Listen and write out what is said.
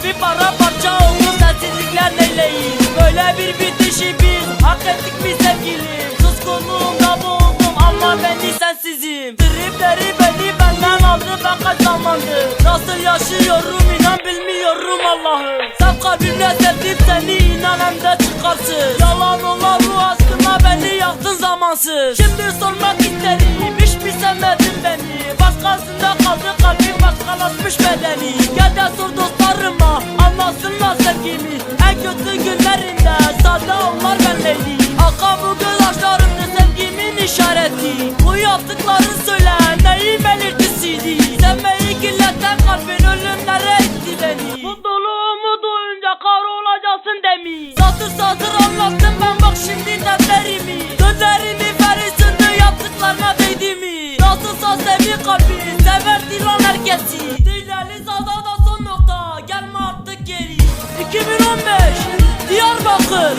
kalbi para parça oldu sensizlikler neyleyin Böyle bir bitişi biz hak ettik mi sevgili. Suskunluğumda boğuldum ama beni sensizim. Tripleri beni benden aldı ben kaç zamandır? Nasıl yaşıyorum inan bilmiyorum Allah'ım. Sen kalbimle sevdim seni inan hem de çıkarsın. Yalan olan bu aşkına beni yaktın zamansız. Şimdi sormak isterim hiç mi sevmedin beni? Başkasında kaldı kalbim başkalaşmış bedeni. Gel de sor dostlarıma işareti. Bu yaptıkların söyle neyin belirtisiydi. Sevmeyi kirleten kalbin ölümlere itti beni. Mutluluğumu duyunca kahrolacaksın demiş. Satır satır anlattım ben bak şimdi dertlerimi. Gözlerimi feri söndü yaptıklarına değdi mi Nasılsa sevi kalbi severdi lan herkesi. Dilleri sada da son nokta gelme artık geri. 2015 Diyarbakır